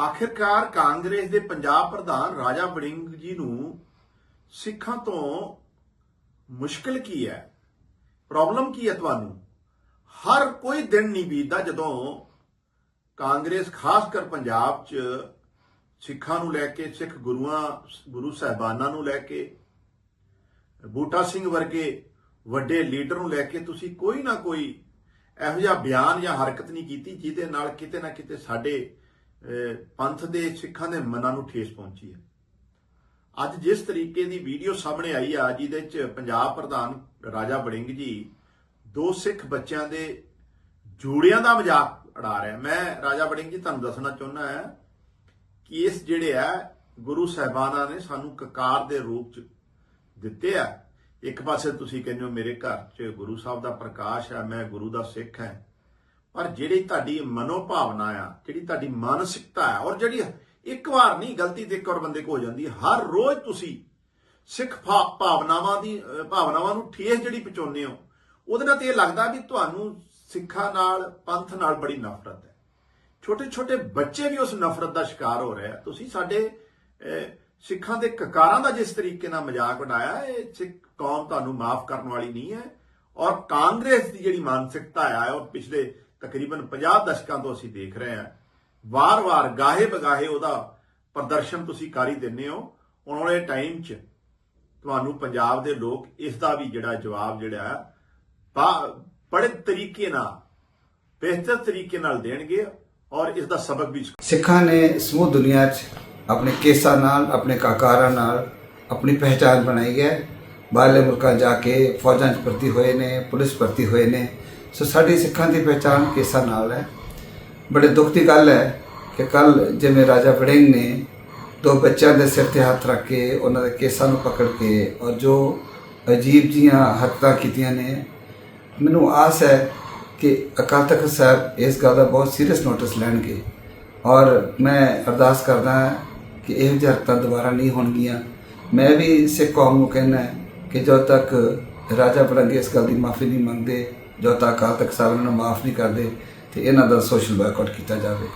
ਆਖਿਰਕਾਰ ਕਾਂਗਰਸ ਦੇ ਪੰਜਾਬ ਪ੍ਰਧਾਨ ਰਾਜਾ ਵੜਿੰਗ ਜੀ ਨੂੰ ਸਿੱਖਾਂ ਤੋਂ ਮੁਸ਼ਕਲ ਕੀ ਹੈ? ਪ੍ਰੋਬਲਮ ਕੀ ਹੈ ਤੁਹਾਨੂੰ? ਹਰ ਕੋਈ ਦਿਨ ਨਹੀਂ ਬੀਤਦਾ ਜਦੋਂ ਕਾਂਗਰਸ, ਖਾਸ ਕਰ ਪੰਜਾਬ 'ਚ, ਸਿੱਖਾਂ ਨੂੰ ਲੈ ਕੇ, ਸਿੱਖ ਗੁਰੂਆਂ, ਗੁਰੂ ਸਾਹਿਬਾਨਾਂ ਨੂੰ ਲੈ ਕੇ, ਬੂਟਾ ਸਿੰਘ ਵਰਗੇ ਵੱਡੇ ਲੀਡਰ ਨੂੰ ਲੈ ਕੇ ਤੁਸੀਂ ਕੋਈ ਨਾ ਕੋਈ ਇਹੋ ਜਿਹਾ ਬਿਆਨ ਜਾਂ ਹਰਕਤ ਨਹੀਂ ਕੀਤੀ, ਜਿਹਦੇ ਨਾਲ ਕਿਤੇ ਨਾ ਕਿਤੇ ਸਾਡੇ ਪੰਥ ਦੇ ਸਿੱਖਾਂ ਦੇ ਮਨਾਂ ਨੂੰ ਠੇਸ ਪਹੁੰਚੀ ਹੈ। ਅੱਜ ਜਿਸ ਤਰੀਕੇ ਦੀ ਵੀਡੀਓ ਸਾਹਮਣੇ ਆਈ ਆ, ਜਿਹਦੇ ਚ ਪੰਜਾਬ ਪ੍ਰਧਾਨ ਰਾਜਾ ਵੜਿੰਗ ਜੀ ਦੋ ਸਿੱਖ ਬੱਚਿਆਂ ਦੇ ਜੋੜਿਆਂ ਦਾ ਮਜ਼ਾਕ ਉਡਾ ਰਿਹਾ। ਮੈਂ ਰਾਜਾ ਵੜਿੰਗ ਜੀ ਤੁਹਾਨੂੰ ਦੱਸਣਾ ਚਾਹੁੰਦਾ ਹਾਂ ਕਿ ਇਸ ਜਿਹੜੇ ਆ, ਗੁਰੂ ਸਾਹਿਬਾਨਾਂ ਨੇ ਸਾਨੂੰ ਕਕਾਰ ਦੇ ਰੂਪ ਚ ਦਿੱਤੇ ਆ। ਇੱਕ ਪਾਸੇ ਤੁਸੀਂ ਕਹਿੰਦੇ ਹੋ ਮੇਰੇ ਘਰ 'ਚ ਗੁਰੂ ਸਾਹਿਬ ਦਾ ਪ੍ਰਕਾਸ਼ ਹੈ ਮੈਂ ਗੁਰੂ ਦਾ ਸਿੱਖ ਹਾਂ। ਪਰ ਜਿਹੜੀ ਤੁਹਾਡੀ ਮਨੋਭਾਵਨਾ ਆ, ਜਿਹੜੀ ਤੁਹਾਡੀ ਮਾਨਸਿਕਤਾ ਹੈ ਔਰ ਜਿਹੜੀ ਇੱਕ ਵਾਰ ਨਹੀਂ, ਗਲਤੀ ਤੇ ਇੱਕ ਵਾਰ ਬੰਦੇ ਕੋ ਹੋ ਜਾਂਦੀ ਹੈ, ਹਰ ਰੋਜ਼ ਤੁਸੀਂ ਸਿੱਖ ਭਾਵਨਾਵਾਂ ਦੀ ਭਾਵਨਾਵਾਂ ਨੂੰ ਠੇਸ ਜਿਹੜੀ ਪਹੁੰਚਾਉਂਦੇ ਹੋ, ਉਹਦੇ ਨਾਲ ਤੇ ਇਹ ਲੱਗਦਾ ਵੀ ਤੁਹਾਨੂੰ ਸਿੱਖਾਂ ਨਾਲ, ਪੰਥ ਨਾਲ ਬੜੀ ਨਫ਼ਰਤ ਹੈ। ਛੋਟੇ ਛੋਟੇ ਬੱਚੇ ਵੀ ਉਸ ਨਫ਼ਰਤ ਦਾ ਸ਼ਿਕਾਰ ਹੋ ਰਹੇ ਆ। ਤੁਸੀਂ ਸਾਡੇ ਸਿੱਖਾਂ ਦੇ ਕਕਾਰਾਂ ਦਾ ਜਿਸ ਤਰੀਕੇ ਨਾਲ ਮਜ਼ਾਕ ਉਡਾਇਆ, ਇਹ ਸਿੱਖ ਕੌਮ ਤੁਹਾਨੂੰ ਮਾਫ ਕਰਨ ਵਾਲੀ ਨਹੀਂ ਹੈ, ਔਰ ਕਾਂਗਰਸ ਦੀ ਜਿਹੜੀ ਮਾਨਸਿਕਤਾ ਹੈ ਉਹ ਪਿਛਲੇ ਤਕਰੀਬਨ 50 ਦਸ਼ਕਾਂ ਤੋਂ ਅਸੀਂ ਦੇਖ ਰਹੇ ਹਾਂ। ਵਾਰ-ਵਾਰ, ਗਾਹੇ ਬਗਾਹੇ ਉਹਦਾ ਪ੍ਰਦਰਸ਼ਨ ਤੁਸੀਂ ਕਰ ਹੀ ਹੋ। ਆਉਣ ਵਾਲੇ ਟਾਈਮ 'ਚ ਤੁਹਾਨੂੰ ਪੰਜਾਬ ਦੇ ਲੋਕ ਇਸ ਦਾ ਵੀ ਜਿਹੜਾ ਜਵਾਬ ਜਿਹੜਾ ਬੜੇ ਤਰੀਕੇ ਨਾਲ, ਬਿਹਤਰ ਤਰੀਕੇ ਨਾਲ ਦੇਣਗੇ ਔਰ ਇਸ ਦਾ ਸਬਕ ਵੀ ਸਿੱਖਾਂ ਨੇ ਸਮੂਹ ਦੁਨੀਆ 'ਚ ਆਪਣੇ ਕੇਸਾਂ ਨਾਲ, ਆਪਣੇ ਕਾਕਾਰਾਂ ਨਾਲ ਆਪਣੀ ਪਹਿਚਾਨ ਬਣਾਈ ਹੈ। ਬਾਹਰਲੇ ਮੁਲਕਾਂ ਜਾ ਕੇ ਫੌਜਾਂ 'ਚ ਭਰਤੀ ਹੋਏ ਨੇ, ਪੁਲਿਸ ਭਰਤੀ ਹੋਏ ਨੇ। ਸੋ ਸਾਡੀ ਸਿੱਖਾਂ ਦੀ ਪਹਿਚਾਨ ਕੇਸਾਂ ਨਾਲ ਹੈ। ਬੜੇ ਦੁੱਖ ਦੀ ਗੱਲ ਹੈ ਕਿ ਕੱਲ ਜਿਵੇਂ ਰਾਜਾ ਵੜਿੰਗ ਨੇ ਦੋ ਬੱਚਿਆਂ ਦੇ ਸਿਰ ਤੇ ਹੱਥ ਰੱਖ ਕੇ ਉਹਨਾਂ ਦੇ ਕੇਸਾਂ ਨੂੰ ਪਕੜ ਕੇ ਔਰ ਜੋ ਅਜੀਬ ਜੀਆਂ ਹਰਕਤਾਂ ਕੀਤੀਆਂ ਨੇ, ਮੈਨੂੰ ਆਸ ਹੈ ਕਿ ਅਕਾਲ ਤਖਤ ਸਾਹਿਬ ਇਸ ਗੱਲ ਦਾ ਬਹੁਤ ਸੀਰੀਅਸ ਨੋਟਿਸ ਲੈਣਗੇ। ਔਰ ਮੈਂ ਅਰਦਾਸ ਕਰਦਾ ਹਾਂ ਕਿ ਇਹ ਜਿਹੀਆਂ ਹਰਕਤਾਂ ਦੁਬਾਰਾ ਨਹੀਂ ਹੋਣਗੀਆਂ। ਮੈਂ ਵੀ ਸਿੱਖ ਕੌਮ ਨੂੰ ਕਹਿਣਾ ਕਿ ਜਦੋਂ ਤੱਕ ਰਾਜਾ ਬੜੰਗੇ ਇਸ ਗੱਲ ਦੀ ਮਾਫੀ ਨਹੀਂ ਮੰਗਦੇ ਜਦੋਂ ਤੱਕ ਅਕਾਲ ਤਖਤ ਸਾਹਿਬ ਨੂੰ ਮਾਫ ਨਹੀਂ ਕਰਦੇ ਤੇ ਇਹਨਾਂ ਦਾ ਸੋਸ਼ਲ ਬਾਈਕਾਟ ਕੀਤਾ ਜਾਵੇ।